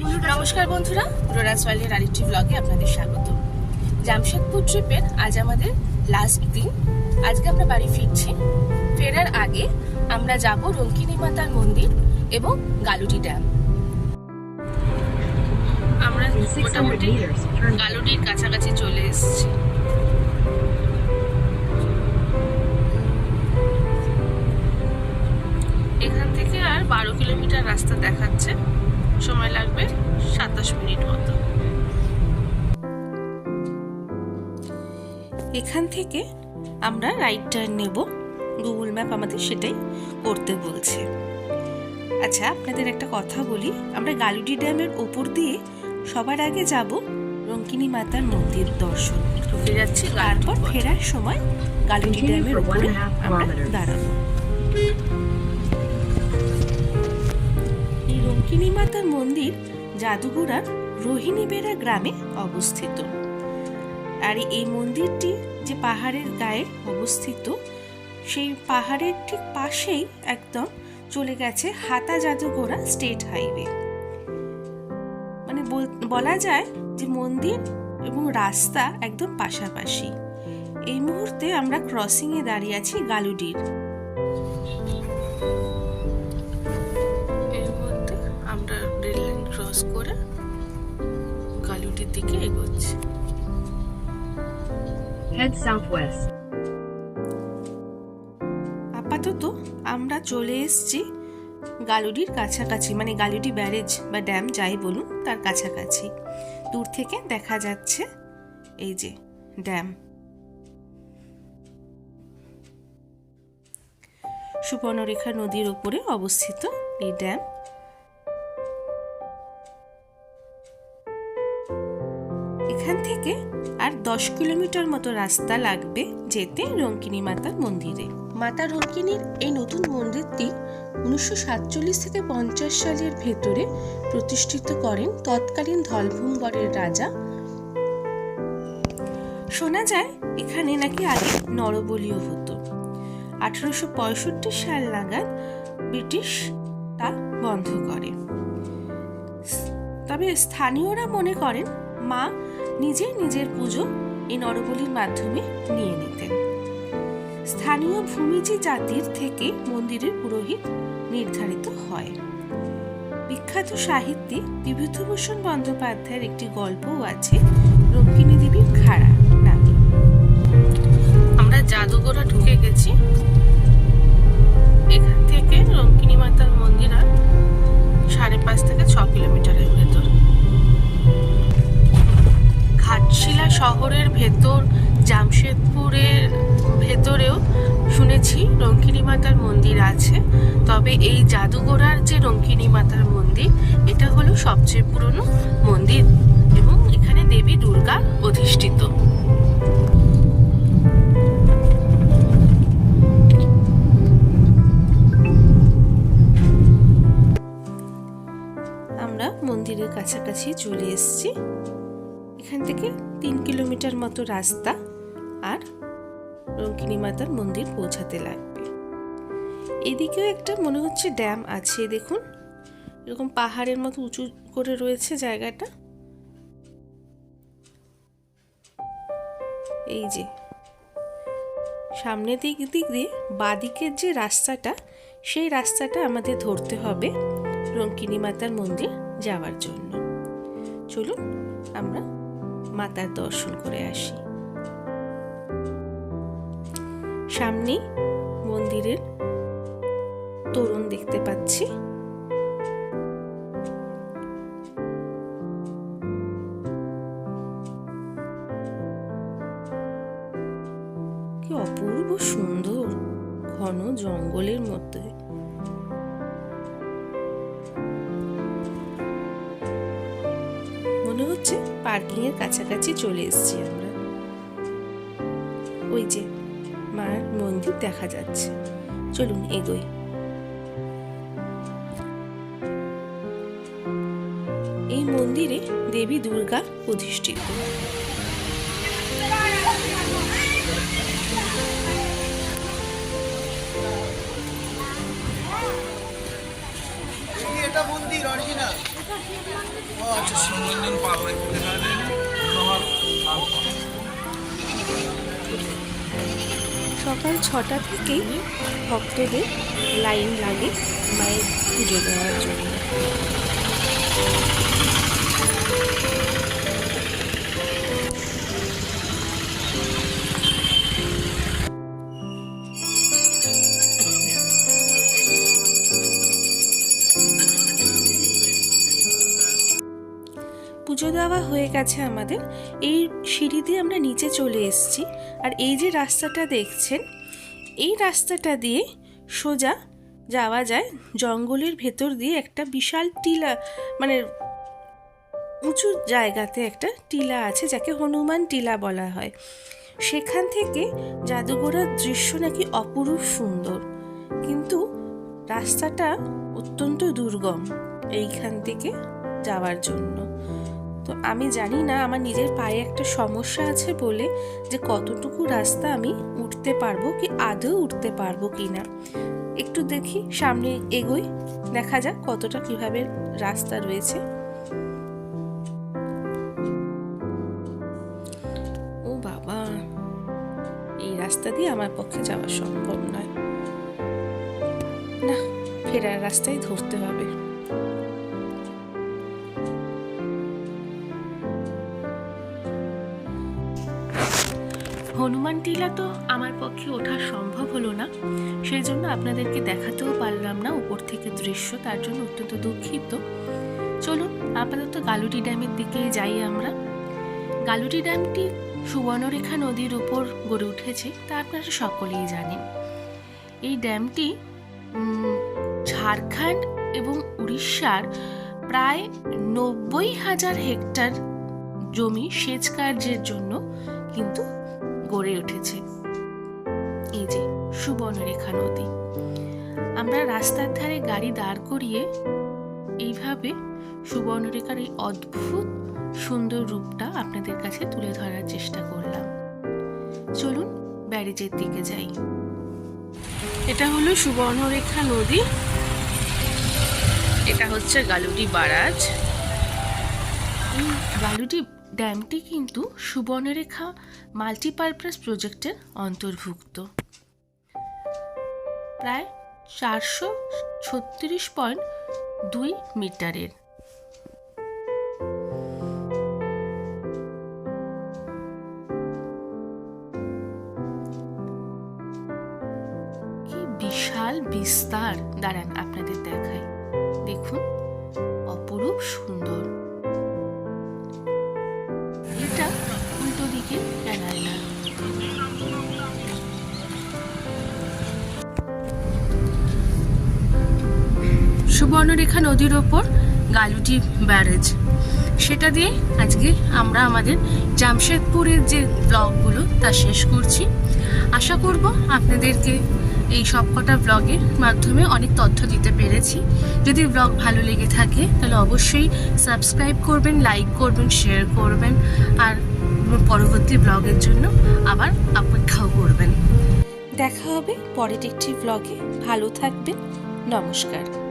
নমস্কার বন্ধুরা রোরাস ওয়ার্ল্ডের আরেকটি ব্লগে আপনাদের স্বাগত। জামশেদপুর ট্রিপের আজ আমাদের লাস্ট দিন। আজকে আমরা বাড়ি ফিরছি। ফেরার আগে আমরা যাব রঙ্কিনী মাতার মন্দির এবং গালুটি ড্যাম আমরা মোটামুটি গালুটির কাছাকাছি চলে এসেছি। এখান থেকে আর বারো কিলোমিটার রাস্তা দেখাচ্ছে। সময় লাগবে সাতাশ মিনিট মতো। এখান থেকে আমরা রাইট টার্ন নেব। গুগল ম্যাপ আমাদের সেটাই করতে বলছে। আচ্ছা আপনাদের একটা কথা বলি। আমরা গালুডি ড্যামের ওপর দিয়ে সবার আগে যাব রঙ্কিনী মাতার মন্দির দর্শন। তারপর ফেরার সময় গালুডি ড্যামের half আমরা দাঁড়াবো। রঙ্কিনী মাতার মন্দির জাদুঘোড়ার রোহিণী বেড়া গ্রামে অবস্থিত। আর এই মন্দিরটি যে পাহাড়ের গায়ে অবস্থিত, সেই পাহাড়ের ঠিক পাশেই একদম চলে গেছে হাতা জাদুঘোড়া স্টেট হাইওয়ে। মানে বল- বলা যায় যে মন্দির এবং রাস্তা একদম পাশাপাশি। এই মুহূর্তে আমরা ক্রসিং এ দাঁড়িয়ে আছি গালুডির। ক্রস করে গালুডির দিকে এগোচ্ছি। Southwest. আপাতত আমরা চলে এসেছি গালুডির কাছাকাছি মানে গালুডি ব্যারেজ বা ড্যাম যাই বলুন তার কাছাকাছি। দূর থেকে দেখা যাচ্ছে এই যে ড্যাম। সুবর্ণরেখা নদীর উপরে অবস্থিত এই ড্যাম। দশ কিলোমিটার মতো রাস্তা লাগবে যেতে রঙ্কিনী মাতার মন্দিরে। মাতা রঙ্কিনীর এই নতুন মন্দিরটি উনিশশো সাতচল্লিশ থেকে পঞ্চাশ সালের ভেতরে প্রতিষ্ঠিত করেন তৎকালীন ধলভূমগড়ের রাজা। শোনা যায় এখানে নাকি আগে নরবলিও হতো। আঠারোশো পঁয়ষট্টি সাল নাগাদ ব্রিটিশ তা বন্ধ করে। তবে স্থানীয়রা মনে করেন মা নিজে নিজের পুজো এই নরবলির মাধ্যমে নিয়ে নিতেন। স্থানীয় ভূমিজি জাতির থেকে মন্দিরের পুরোহিত নির্ধারিত হয়। বিখ্যাত সাহিত্যিক বিভূতিভূষণ বন্দ্যোপাধ্যায়ের একটি গল্পও আছে রঙ্কিনী দেবীর খাড়া নামে। আমরা জাদুঘরা ঢুকে গেছি। এখান থেকে রঙ্কিনী মাতার মন্দির আর সাড়ে পাঁচ থেকে ছ কিলোমিটারের শহরের ভেতর, জামশেদপুরের ভেতরেও শুনেছি রঙ্কিনী মাতার মন্দির আছে। তবে এই জাদুঘোড়ার যে রঙ্কিনী মাতার মন্দির, এটা হলো সবচেয়ে পুরনো মন্দির এবং এখানে দেবী দুর্গা অধিষ্ঠিত। আমরা মন্দিরের কাছাকাছি চলে এসেছি। এখান থেকে তিন কিলোমিটার মতো রাস্তা আর রঙ্কিনী মাতার মন্দির পৌঁছাতে লাগবে। এদিকেও একটা মনে হচ্ছে ড্যাম আছে, দেখুন। এরকম পাহাড়ের মতো উঁচু করে রয়েছে জায়গাটা। এই যে, সামনের দিক দিক দিয়ে বাদিকের যে রাস্তাটা, সেই রাস্তাটা আমাদের ধরতে হবে রঙ্কিনী মাতার মন্দির যাওয়ার জন্য। চলুন, আমরা মাতার দর্শন করে আসি। সামনে মন্দিরের তরুণ দেখতে পাচ্ছি। কি অপূর্ব সুন্দর, ঘন জঙ্গলের মধ্যে। হচ্ছে পার্কিং এর কাছাকাছি চলে এসেছি আমরা। ওই যে মার মন্দির দেখা যাচ্ছে। চলুন, এগোই। এই মন্দিরে দেবী দুর্গা প্রতিষ্ঠিত। এটা মন্দির অরিজিনাল সকাল ছটা থেকেই ভক্তদের লাইন লাগে মায়ের পুজো দেওয়ার জন্য। পুজো দেওয়া হয়ে গেছে আমাদের। এই সিঁড়ি দিয়ে আমরা নিচে চলে এসেছি। আর এই যে রাস্তাটা দেখছেন, এই রাস্তাটা দিয়ে সোজা যাওয়া যায় জঙ্গলের ভেতর দিয়ে একটা বিশাল টিলা মানে উঁচু জায়গাতে একটা টিলা আছে, যাকে হনুমান টিলা বলা হয়। সেখান থেকে জাদুঘরের দৃশ্য নাকি অপরূপ সুন্দর। কিন্তু রাস্তাটা অত্যন্ত দুর্গম এইখান থেকে যাওয়ার জন্য। তো আমি জানি না আমার নিজের পায়ে একটা সমস্যা আছে বলে যে কতটুকু রাস্তা আমি উঠতে পারব কি আদৌ উঠতে পারব কি না। একটু দেখি, সামনে এগোই, দেখা যাক কতটা কীভাবে রাস্তা রয়েছে। ও বাবা, এই রাস্তা দিয়ে আমার পক্ষে যাওয়া সম্ভব নয়। না, ফেরার রাস্তায় ধরতে হবে। হনুমান টিলা তো আমার পক্ষে ওঠা সম্ভব হলো না। সেই জন্য আপনাদেরকে দেখাতেও পারলাম না উপর থেকে দৃশ্য, তার জন্য অত্যন্ত দুঃখিত। চলুন, আপাতত গালুটি ড্যামের দিকেই যাই আমরা। গালুটি ড্যামটি সুবর্ণরেখা নদীর উপর গড়ে উঠেছে, তা আপনারা সকলেই জানেন। এই ড্যামটি ঝাড়খণ্ড এবং উড়িষ্যার প্রায় নব্বই হাজার হেক্টর জমি সেচ কার্যের জন্য কিন্তু গড়ে উঠেছে। এই যে সুবর্ণরেখা নদী। আমরা রাস্তার ধারে গাড়ি দাঁড় করিয়ে এইভাবে সুবর্ণরেখার এই অদ্ভুত সুন্দর রূপটা আপনাদের কাছে তুলে ধরার চেষ্টা করলাম। চলুন ব্যারেজের দিকে যাই। এটা হলো সুবর্ণরেখা নদী। এটা হচ্ছে গালুটি বারাজ গালুটি ড্যামটি কিন্তু সুবর্ণরেখা মাল্টিপারপাস প্রজেক্টের অন্তর্ভুক্ত। প্রায় চারশো ছত্রিশ পয়েন্ট দুই মিটারের। বিশাল বিস্তার। দাঁড়ান, আপনাদের দেখায় দেখুন, অপরূপ সুন্দর। দিকে? ক্যানালটা সুবর্ণরেখা নদীর ওপর গালুটি ব্যারেজ। সেটা দিয়ে আজকে আমরা আমাদের জামশেদপুরের যে ব্লগগুলো তা শেষ করছি। আশা করব আপনাদেরকে এই সবকটা ব্লগের মাধ্যমে অনেক তথ্য দিতে পেরেছি। যদি ব্লগ ভালো লেগে থাকে, তাহলে অবশ্যই সাবস্ক্রাইব করবেন, লাইক করবেন, শেয়ার করবেন। আর পরবর্তী ব্লগের জন্য আবার অপেক্ষাও করবেন। দেখা হবে পরের একটি ব্লগে ভালো থাকবেন। নমস্কার।